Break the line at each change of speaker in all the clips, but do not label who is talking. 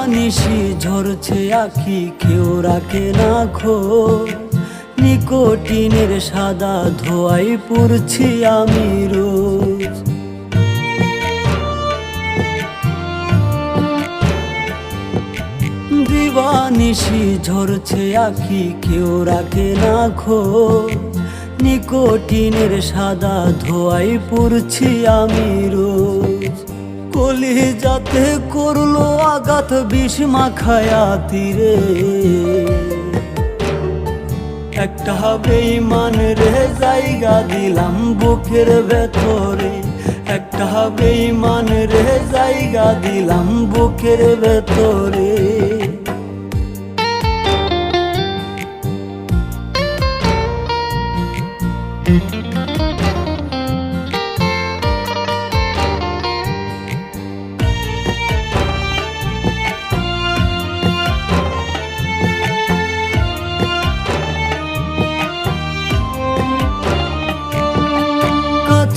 দিবানিশি ঝরছে আখি, কেউ রাখে না খো নিকোটিনের সাদা ধোয়াই পড়ছি আমি রোজ। দিবানিশি ঝরছে আখি, কেউ রাখে না খো নিকোটিনের সাদা ধোয়াই পড়ছি আমি রোজ। কলি যাতে করল আঘাত বিষ মাখায়া তীরে। একটা বেইমান রে জায়গা দিলাম বুকের ভেতরে। একটা বেইমান রে জায়গা দিলাম বুকের ভেতরে।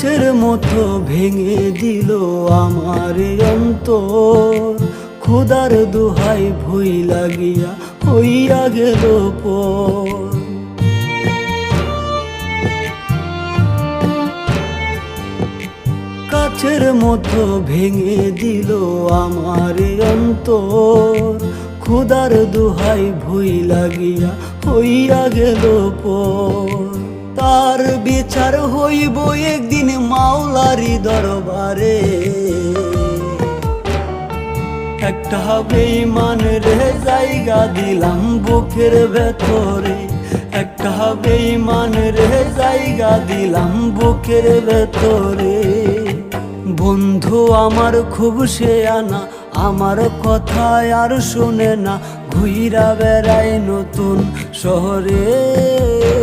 কাছের মতো ভেঙে দিল আমার অন্তর। খুদার দুহাই ভুই লাগিয়া হইয়া গেল পর। কাছের মতো ভেঙে দিল আমার অন্তর। খুদার দুহাই ভুই লাগিয়া হইয়া গেল পর। তার বিচার হইব একদিন মাওলারি দরবারে। একটা বেইমান রে জায়গা দিলাম বুকের ভেতরে। একটা বেইমান রে জায়গা দিলাম বুকের ভেতরে। বন্ধু আমার খুব সে আনা, আমার কথায় আর শুনে না, ঘুইরা বেড়ায় নতুন শহরে।